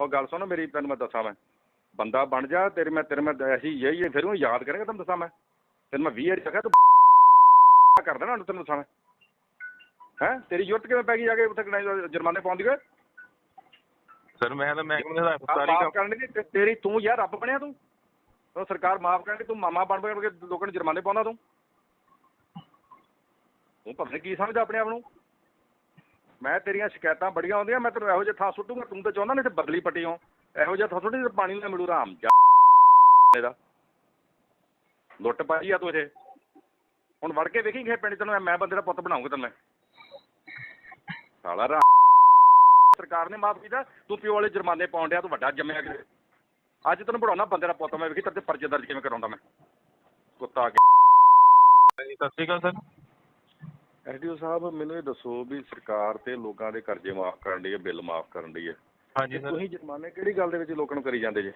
ਉਹ ਗੱਲ ਸੁਣ ਮੇਰੀ ਤੈਨੂੰ ਮੈਂ ਦੱਸਾਂ ਮੈਂ। ਬੰਦਾ ਬਣ ਜਾ ਤੇਰੇ ਮੈਂ ਤੇਰੇ ਮੈਂ ਐਸੀ ਯਹੀ ਫਿਰ ਉਹ ਯਾਦ ਕਰੇਗਾ ਤੈਨੂੰ ਦੱਸਾਂ ਮੈਂ। ਤੈਨੂੰ ਮੈਂ 20 ਵਾਰੀ ਕਿਹਾ ਤੂੰ ਕਰ ਦੇਣਾ ਤੈਨੂੰ ਦੱਸਾਂ ਮੈਂ। ਹੈ? ਤੇਰੀ ਜ਼ਰੂਰਤ ਕਿਵੇਂ ਪੈ ਗਈ ਜਾ ਕੇ ਉੱਥੇ ਜੁਰਮਾਨੇ ਪਾਉਂਦੀ ਓਏ? ਸਰ ਮੈਂ ਤਾਂ ਮਹਿਕਮੇ ਦੇ ਹਿਦਾਇਤ ਆਹ ਸਾਰੀ ਕੰਮ ਕਰਨ ਦੀ ਤੇ- ਤੇਰੀ ਤੂੰ ਯਾਰ ਰੱਬ ਬਣਿਆ ਤੂੰ। ਉਹ ਸਰਕਾਰ ਮਾਫ ਕਰਨ ਦੀ ਤੂੰ ਮਾਮਾ ਬਣ ਬਣ ਕੇ ਲੋਕਾਂ ਨੂੰ ਜੁਰਮਾਨੇ ਪਾਉਂਦਾ ਤੂੰ। ਤੂੰ ਪਤਾ ਕੀ ਸਮਝਦਾ ਆਪਣੇ ਆਪ ਨੂੰ। ਮੈਂ ਤੇਰੀਆਂ ਸ਼ਿਕਾਇਤਾਂ ਬੜੀਆਂ ਆਉਂਦੀਆਂ, ਮੈਂ ਤੈਨੂੰ ਇਹੋ ਜਿਹੇ ਥਾਂ ਸੁੱਟੂਗਾ, ਤੂੰ ਤਾਂ ਚਾਹੁੰਦਾ ਨਹੀਂ ਤੇ ਬਦਲੀ ਪੱਟੀਓ ਇਹੋ ਜਿਹਾ ਥਾਂ ਸੁੱਟੀ ਤੇ ਪਾਣੀ ਨਾ ਮਿਲੂ ਰਾਮ ਜਾ। ਇਹਦਾ। ਲੁੱਟ ਪਾਈ ਆ ਤੂੰ ਇੱਥੇ। ਹੁਣ ਵੜ ਕੇ ਵੇਖੀ ਖੇ ਪਿੰਡ ਤੈਨੂੰ, ਮੈਂ ਬੰਦੇ ਦਾ ਪੁੱਤ ਬਣਾਉਂਗਾ ਤੈਨੂੰ ਮੈਂ। ਸਾਲਾ ਰਾਮ। ਸਰਕਾਰ ਨੇ ਮਾਫ ਕੀਤਾ, ਤੂੰ ਪਿਓ ਵਾਲੇ ਜੁਰਮਾਨੇ ਪਾਉਣ ਡਿਆ, ਤੂੰ ਵੱਡਾ ਜੰਮਿਆ ਕਿ ਅੱਜ ਤੈਨੂੰ ਪੜਾਉਣਾ ਬੰਦੇ ਦਾ ਪੁੱਤ, ਮੈਂ ਵੇਖੀ ਤੇਰੇ ਤੇ ਪਰਚੇ ਦਰਜ ਕਿਵੇਂ ਕਰਾਉਂਦਾ ਮੈਂ। ਕੁੱਤਾ ਆ ਗਿਆ ਸਤਿ ਸ਼੍ਰੀ ਅਕਾਲ ਸਰ। ਐਸਡੀਓ ਸਾਹਿਬ ਮੈਨੂੰ ਇਹ ਦੱਸੋ ਵੀ ਸਰਕਾਰ ਤੇ ਲੋਕਾਂ ਦੇ ਕਰਜ਼ੇ ਮਾਫ ਕਰਨ ਦੀ ਹੈ ਬਿੱਲ ਮਾਫ ਕਰਨ ਦੀ ਹੈ। ਹਾਂਜੀ ਸਰ। ਤੁਸੀਂ ਜੁਰਮਾਨੇ ਕਿਹੜੀ ਗੱਲ ਦੇ ਵਿੱਚ ਲੋਕਾਂ ਨੂੰ ਕਰੀ ਜਾਂਦੇ ਜੇ?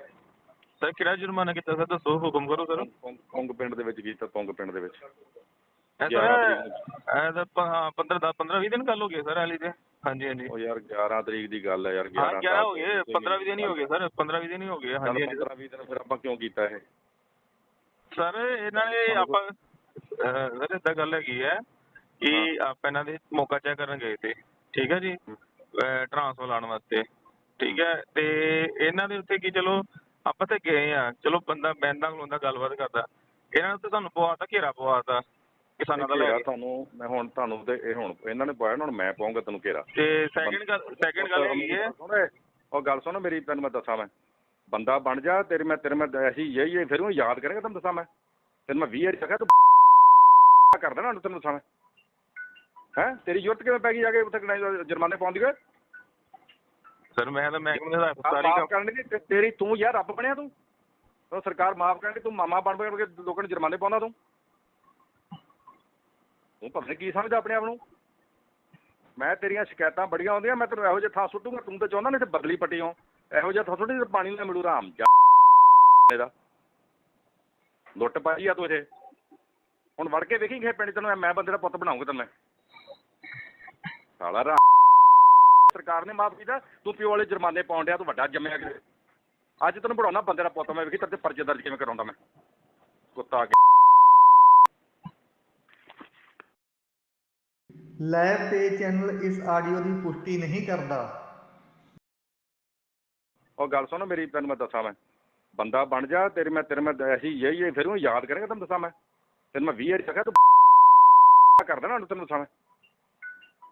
ਸਰ ਕਿਹੜਾ ਜੁਰਮਾਨਾ ਕੀਤਾ ਸਰ? ਦੱਸੋ ਹੁਕਮ ਕਰੋ ਸਰ। ਤੁੰਗ ਪਿੰਡ ਦੇ ਵਿੱਚ ਕੀਤਾ ਤੁੰਗ ਪਿੰਡ ਦੇ ਵਿੱਚ। ਗਿਆਰਾਂ ਸਰ ਤਰੀਕ ਨੂੰ। ਇਹ ਤਾਂ ਪ- ਹਾਂ 15 10 15 20 ਦਿਨ ਗੱਲ ਹੋ ਗਏ ਸਰ ਹਾਲੀ ਤੇ। ਹਾਂਜੀ ਹਾਂਜੀ। ਉਹ ਯਾਰ 11 ਤਰੀਕ ਦੀ ਗੱਲ ਹੈ ਯਾਰ ਹਾਂ 11 11 ਹੋ ਗਏ 15 20 ਦਿਨ ਹੀ ਹੋ ਗਏ ਸਰ 15 20 ਦਿਨ ਹੀ ਹੋ ਗਏ ਹਾਂਜੀ ਹਾਂਜੀ 15 20 ਦਿਨ ਫਿਰ ਆਪਾਂ ਕਿਉਂ ਕੀਤਾ ਇਹ? ਸਰ ਇਹਨਾਂ ਨੇ ਆਪਾਂ ਸਰ ਏਦਾਂ ਗੱਲ ਹੈਗੀ ਹੈ ਕਿ ਆਪਾਂ ਇਹਨਾਂ ਦੇ ਮੌਕਾ ਚੈੱਕ ਕਰਨ ਗਏ ਤੇ ਠੀਕ ਹੈ ਜੀ? ਟ੍ਰਾਂਸਫਰ ਲਾਉਣ ਵਾਸਤੇ ਠੀਕ ਹੈ? ਤੇ ਇਹਨਾਂ ਦੇ ਉੱਤੇ ਕੀ ਚਲੋ ਆਪਾਂ ਤੇ ਗਏ ਆ ਚਲੋ ਬੰਦਾ ਬੈਂਦਾ ਖਲੋਂਦਾ ਗੱਲਬਾਤ ਕਰਦਾ। ਇਹਨਾਂ ਨੇ ਤਾਂ ਤੁਹਾਨੂੰ ਪਵਾਤਾ ਘੇਰਾ ਪਵਾਤਾ ਕਿਸਾਨਾਂ ਦਾ ਲੈ ਤੁਹਾਨੂੰ ਮੈਂ ਹੁਣ ਤੁਹਾਨੂੰ ਤੇ ਇਹ ਹੁਣ ਇਹਨਾਂ ਨੇ ਪਾਇਆ ਹੁਣ ਮੈਂ ਪਾਉਂਗਾ ਤੈਨੂੰ ਘੇਰਾ। ਤੇ ਸੈਕਿੰਡ ਗੱਲ ਸੈਕਿੰਡ ਗੱਲ ਹੈਗੀ ਹੈ। ਉਹ ਗੱਲ ਸੁਣ ਮੇਰੀ ਤੈਨੂੰ ਮੈਂ ਦੱਸਾਂ ਮੈਂ। ਬੰਦਾ ਬਣ ਜਾ ਤੇਰੇ ਮੈਂ ਤੇਰੇ ਮੈਂ ਐਸੀ ਯਹੀ ਫਿਰ ਉਹ ਯਾਦ ਕਰੇਗਾ ਤੈਨੂੰ ਦੱਸਾਂ ਮੈਂ। ਤੈਨੂੰ ਮੈਂ 20 ਵਾਰੀ ਕਿਹਾ ਤੂੰ ਕਰ ਦੇਣਾ ਤੈਨੂੰ ਦੱਸਾਂ ਮੈਂ। ਹੈ? ਤੇਰੀ ਜ਼ਰੂਰਤ ਕਿਵੇਂ ਪੈ ਗਈ ਜਾ ਕੇ ਉੱਥੇ ਜੁਰਮਾਨੇ ਪਾਉਂਦੀ ਓਏ ਸਰ ਮੈਂ ਤਾਂ ਮਹਿਕਮੇ ਦੇ ਹਿਦਾਇਤ ਆਹ ਸਾਰੀ ਕੰਮ ਕਰਨ ਦੀ ਤੇ- ਤੇਰੀ ਤੂੰ ਯਾਰ ਰੱਬ ਬਣਿਆ ਤੂੰ। ਉਹ ਸਰਕਾਰ ਮਾਫ ਕਰਨ ਦੀ ਤੂੰ ਮਾਮਾ ਬਣ ਬਣ ਕੇ ਲੋਕਾਂ ਨੂੰ ਜੁਰਮਾਨੇ ਪਾਉਂਦਾ ਤੂੰ। ਤੂੰ ਪਤਾ ਕੀ ਸਮਝਦਾ ਆਪਣੇ ਆਪ ਨੂੰ? ਮੈਂ ਤੇਰੀਆਂ ਸ਼ਿਕਾਇਤਾਂ ਬੜੀਆਂ ਆਉਂਦੀਆਂ ਮੈਂ ਤੈਨੂੰ ਇਹੋ ਜਿਹੇ ਥਾਂ ਸੁੱਟੂਗਾ ਤੂੰ ਤਾਂ ਚਾਹੁੰਦਾ ਨਹੀਂ ਤੇ ਬਦਲੀ ਪੱਟੀਓ ਇਹੋ ਜਿਹਾ ਥਾਂ ਸੁੱਟੀ ਤੇ ਪਾਣੀ ਨਾ ਮਿਲੂ ਰਾਮ ਜਾ। ਇਹਦਾ। ਲੁੱਟ ਪਾਈ ਆ ਤੂੰ ਇੱਥੇ। ਹੁਣ ਵੜ ਕੇ ਵੇਖੀ ਖੇ ਪਿੰਡ ਤੈਨੂੰ ਮੈਂ ਬੰਦੇ ਦਾ ਪੁੱਤ ਬਣਾਉਂਗਾ ਤੈਨੂੰ ਮੈਂ। ਸਾਲਾ ਰਾਮ ਸਰਕਾਰ ਨੇ ਮਾਫ ਕੀਤਾ ਤੂੰ ਪਿਓ ਵਾਲੇ ਜੁਰਮਾਨੇ ਪਾਉਣ ਡਿਆ ਤੂੰ ਵੱਡਾ ਜੰਮਿਆ ਕਿ ਅੱਜ ਤੈਨੂੰ ਪੜਾਉਣਾ ਬੰਦੇ ਦਾ ਪੁੱਤ ਮੈਂ ਵੇਖੀ ਤੇਰੇ ਤੇ ਪਰਚੇ ਦਰਜ ਕਿਵੇਂ ਕਰਾਉਂਦਾ ਮੈਂ। ਕੁੱਤਾ ਆ ਗਿਆ ਲੈਬ ਤੇ ਚੈਨਲ ਇਸ ਆਡੀਓ ਦੀ ਪੁਸ਼ਟੀ ਨਹੀਂ ਕਰਦਾ। ਉਹ ਗੱਲ ਸੁਣ ਮੇਰੀ ਤੈਨੂੰ ਮੈਂ ਦੱਸਾਂ ਮੈਂ। ਬੰਦਾ ਬਣ ਜਾ ਤੇਰੇ ਮੈਂ ਤੇਰੇ ਮੈਂ ਐਸੀ ਯਹੀ ਫਿਰ ਉਹ ਯਾਦ ਕਰੇਗਾ ਤੈਨੂੰ ਦੱਸਾਂ ਮੈਂ। ਤੈਨੂੰ ਮੈਂ 20 ਵਾਰੀ ਤੂੰ ਕਰ ਦੇਣਾ ਉਹਨੂੰ ਤੈਨੂੰ ਦੱਸਾਂ ਮੈਂ।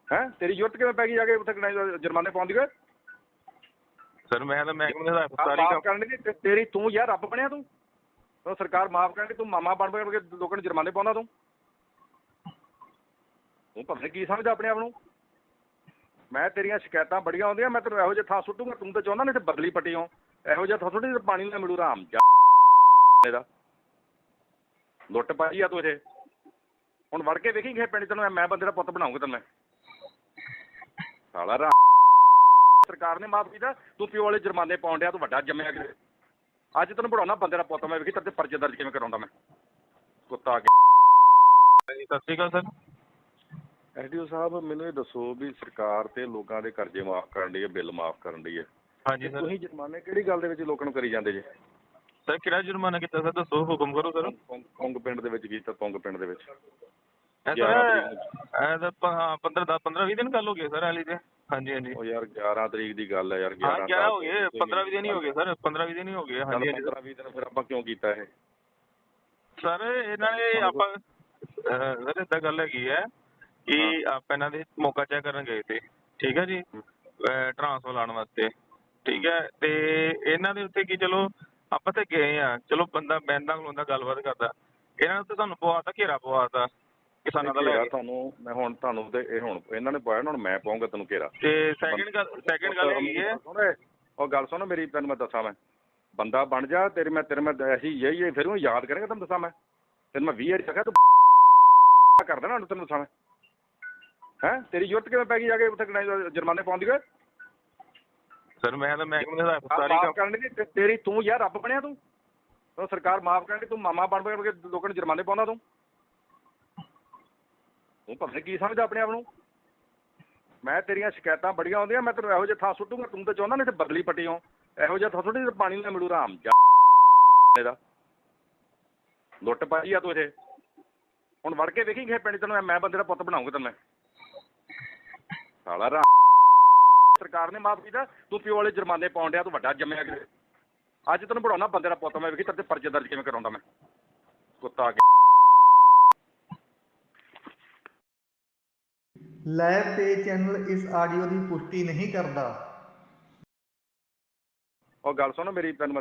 ਹੈ? ਤੇਰੀ ਜ਼ਰੂਰਤ ਕਿਵੇਂ ਪੈ ਗਈ ਜਾ ਕੇ ਉੱਥੇ ਜੁਰਮਾਨੇ ਪਾਉਂਦੀ ਓਏ ਸਰ ਮੈਂ ਤਾਂ ਮਹਿਕਮੇ ਦੇ ਸਾਰੀ ਕੰਮ ਕਰਨ ਦੀ ਤੇ- ਤੇਰੀ ਤੂੰ ਯਾਰ ਰੱਬ ਬਣਿਆ ਤੂੰ। ਉਹ ਸਰਕਾਰ ਮਾਫ ਕਰਨ ਦੀ ਤੂੰ ਮਾਮਾ ਬਣ ਬਣ ਕੇ ਲੋਕਾਂ ਨੂੰ ਜੁਰਮਾਨੇ ਪਾਉਂਦਾ ਤੂੰ। ਤੂੰ ਪਤਾ ਨੀ ਕੀ ਸਮਝਦਾ ਆਪਣੇ ਆਪ ਨੂੰ। ਮੈਂ ਤੇਰੀਆਂ ਸ਼ਿਕਾਇਤਾਂ ਬੜੀਆਂ ਆਉਂਦੀਆਂ ਮੈਂ ਤੈਨੂੰ ਇਹੋ ਜਿਹੇ ਥਾਂ ਸੁੱਟੂਗਾ ਤੂੰ ਤਾਂ ਚਾਹੁੰਦਾ ਨਹੀਂ ਤੇ ਬਦਲੀ ਪੱਟੀਓ ਇਹੋ ਜਿਹਾ ਥਾਂ ਸੁੱਟੀ ਤੇ ਪਾਣੀ ਨਾ ਮਿਲੂ ਰਾਮ ਜਾ। ਇਹਦਾ। ਲੁੱਟ ਪਾਈ ਆ ਤੂੰ ਇੱਥੇ। ਹੁਣ ਵੜ ਕੇ ਵੇਖੀ ਖੇ ਪਿੰਡ ਤੈਨੂੰ ਮੈਂ ਬੰਦੇ ਦਾ ਪੁੱਤ ਬਣਾਉਂਗਾ ਤੈਨੂੰ ਮੈਂ। ਸਾਲਾ ਰਾਮ ਸਰਕਾਰ ਨੇ ਮਾਫ ਕੀਤਾ ਤੂੰ ਪਿਓ ਵਾਲੇ ਜੁਰਮਾਨੇ ਪਾਉਣ ਡਿਆ ਤੂੰ ਵੱਡਾ ਜੰਮਿਆ ਕਿ ਅੱਜ ਤੈਨੂੰ ਪੜਾਉਣਾ ਬੰਦੇ ਦਾ ਪੁੱਤ ਮੈਂ ਵੇਖੀ ਤੇਰੇ ਤੇ ਪਰਚੇ ਦਰਜ ਕਿਵੇਂ ਕਰਾਉਂਦਾ ਮੈਂ। ਕੁੱਤਾ ਆ ਗਿਆ ਜੀ, ਸਤਿ ਸ਼੍ਰੀ ਅਕਾਲ ਸਰ। ਐਸਡੀਓ ਸਾਹਿਬ ਮੈਨੂੰ ਇਹ ਦੱਸੋ ਵੀ ਸਰਕਾਰ ਤੇ ਲੋਕਾਂ ਦੇ ਕਰਜ਼ੇ ਮਾਫ ਕਰਨ ਦੀ ਹੈ ਬਿੱਲ ਮਾਫ ਕਰਨ ਦੀ ਹੈ? ਹਾਂਜੀ ਸਰ। ਤੁਸੀਂ ਜੁਰਮਾਨੇ ਕਿਹੜੀ ਗੱਲ ਦੇ ਵਿੱਚ ਲੋਕਾਂ ਨੂੰ ਕਰੀ ਜਾਂਦੇ ਜੇ? ਸਰ ਕਿਹੜਾ ਜੁਰਮਾਨਾ ਕੀਤਾ ਸਰ? ਦੱਸੋ ਹੁਕਮ ਕਰੋ ਸਰ। ਤੁੰਗ ਪਿੰਡ ਦੇ ਵਿੱਚ ਕੀਤਾ ਤੁੰਗ ਪਿੰਡ ਦੇ ਵਿੱਚ। ਇਹ ਤਾਂ ਹਾਂ 15 10 15 20 ਦਿਨ ਗੱਲ ਹੋ ਗਏ ਸਰ ਹਾਲੀ ਤੇ। ਹਾਂਜੀ ਹਾਂਜੀ। ਉਹ ਯਾਰ 11 ਤਰੀਕ ਦੀ ਗੱਲ ਹੈ ਯਾਰ ਹਾਂ 11 11 ਹੋ ਗਏ 15 20 ਦਿਨ ਹੀ ਹੋ ਗਏ ਸਰ 15 20 ਦਿਨ ਹੀ ਹੋ ਗਏ ਹਾਂਜੀ ਹਾਂਜੀ। 15 20 ਦਿਨ ਫਿਰ ਆਪਾਂ ਕਿਉਂ ਕੀਤਾ ਇਹ? ਸਰ ਇਹਨਾਂ ਨੇ ਆਪਾਂ ਸਰ ਏਦਾਂ ਗੱਲ ਹੈਗੀ ਹੈ ਕਿ ਆਪਾਂ ਇਹਨਾਂ ਦੇ ਮੌਕਾ ਚੈੱਕ ਕਰਨ ਗਏ ਤੇ ਠੀਕ ਹੈ ਜੀ? ਟ੍ਰਾਂਸਫਰ ਲਾਉਣ ਵਾਸਤੇ ਠੀਕ ਹੈ? ਤੇ ਇਹਨਾਂ ਦੇ ਉੱਤੇ ਕੀ ਚਲੋ ਆਪਾਂ ਤੇ ਗਏ ਆ ਚਲੋ ਬੰਦਾ ਬੈਂਦਾ ਖਲੋਂਦਾ ਗੱਲਬਾਤ ਕਰਦਾ। ਇਹਨਾਂ ਨੇ ਤਾਂ ਤੁਹਾਨੂੰ ਪਵਾਤਾ ਘੇਰਾ ਪਵਾਤਾ ਕਿਸਾਨਾਂ ਦਾ ਲੈ ਘੇਰਾ ਕੇ ਤੁਹਾਨੂੰ ਮੈਂ ਹੁਣ ਤੁਹਾਨੂੰ ਤੇ ਇਹ ਹੁਣ ਇਹਨਾਂ ਨੇ ਪਾਇਆ ਹੁਣ ਮੈਂ ਪਾਉਂਗਾ ਤੈਨੂੰ ਘੇਰਾ। ਤੇ ਸੈਕਿੰਡ ਗੱਲ ਸੈਕਿੰਡ ਗੱਲ ਹੈਗੀ ਹੈ। ਉਹ ਗੱਲ ਸੁਣ ਮੇਰੀ ਤੈਨੂੰ ਮੈਂ ਦੱਸਾਂ ਮੈਂ। ਬੰਦਾ ਬਣ ਜਾ ਤੇਰੇ ਮੈਂ ਤੇਰੇ ਮੈਂ ਐਸੀ ਯਹੀ ਫਿਰ ਉਹ ਯਾਦ ਕਰੇਗਾ ਤੈਨੂੰ ਦੱਸਾਂ ਮੈਂ। ਤੈਨੂੰ ਮੈਂ 20 ਵਾਰੀ ਕਿਹਾ ਤੂੰ ਕਰ ਦੇਣਾ ਤੈਨੂੰ ਦੱਸਾਂ ਮੈਂ। ਹੈ? ਤੇਰੀ ਜ਼ਰੂਰਤ ਕਿਵੇਂ ਪੈ ਗਈ ਜਾ ਕੇ ਉੱਥੇ ਜੁਰਮਾਨੇ ਪਾਉਂਦੀ ਓਏ ਸਰ ਮੈਂ ਤਾਂ ਮਹਿਕਮੇ ਦੇ ਸਾਰੀ ਕੰਮ ਕਰਨ ਦੀ ਤੇ- ਤੇਰੀ ਤੂੰ ਯਾਰ ਰੱਬ ਬਣਿਆ ਤੂੰ। ਸਰਕਾਰ ਮਾਫ ਕਰਨ ਦੀ ਤੂੰ ਮਾਮਾ ਬਣ ਬਣ ਕੇ ਲੋਕਾਂ ਨੂੰ ਜੁਰਮਾਨੇ ਪਾਉਂਦਾ ਤੂੰ। ਤੂੰ ਪਤਾ ਕੀ ਸਮਝਦਾ ਆਪਣੇ ਆਪ ਨੂੰ? ਮੈਂ ਤੇਰੀਆਂ ਸ਼ਿਕਾਇਤਾਂ ਬੜੀਆਂ ਆਉਂਦੀਆਂ ਮੈਂ ਤੈਨੂੰ ਇਹੋ ਜਿਹੇ ਥਾਂ ਸੁੱਟੂਗਾ, ਤੂੰ ਤਾਂ ਚਾਹੁੰਦਾ ਨਹੀਂ ਤੇ ਬਦਲੀ ਪੱਟੀਓ ਇਹੋ ਜਿਹਾ ਥੋੜੀ ਜਿਹੀ ਪਾਣੀ ਨਾਲ ਮਿਲੂ ਰਾਮ ਜਾ। ਦਾ ਲੁੱਟ ਪਾਈ ਆ ਤੂੰ ਇਹ ਹੁਣ ਵੜ ਕੇ ਵੇਖੀ ਕਿਸੇ ਪਿੰਡ ਤੈਨੂੰ ਮੈਂ ਬੰਦੇ ਦਾ ਪੁੱਤ ਬਣਾਉਂਗਾ ਤੈਨੂੰ ਮੈਂ। ਸਾਲਾ ਰਾਮ। ਸਰਕਾਰ ਨੇ ਮਾਫ ਕੀਤਾ, ਤੂੰ ਪਿਓ ਵਾਲੇ ਜੁਰਮਾਨੇ ਪਾਉਣ ਡਿਆ, ਤੂੰ ਵੱਡਾ ਜੰਮਿਆ ਕਿ ਅੱਜ ਤੈਨੂੰ ਪੜਾਉਣਾ ਬੰਦੇ ਦਾ ਪੁੱਤ, ਮੈਂ ਵੇਖੀ ਤੇਰੇ ਤੇ ਪਰਚੇ ਦਰਜ ਕਿਵੇਂ ਕਰਾਉਂਦਾ ਮੈਂ। ਕੁੱਤਾ ਆ ਲੈਬ ਤੇ ਚੈਨਲ ਇਸ ਆਡੀਓ ਦੀ ਪੁਸ਼ਟੀ ਨਹੀਂ ਕਰਦਾ। ਉਹ ਗੱਲ ਸੁਣ ਮੇਰੀ, ਤੈਨੂੰ ਮੈਂ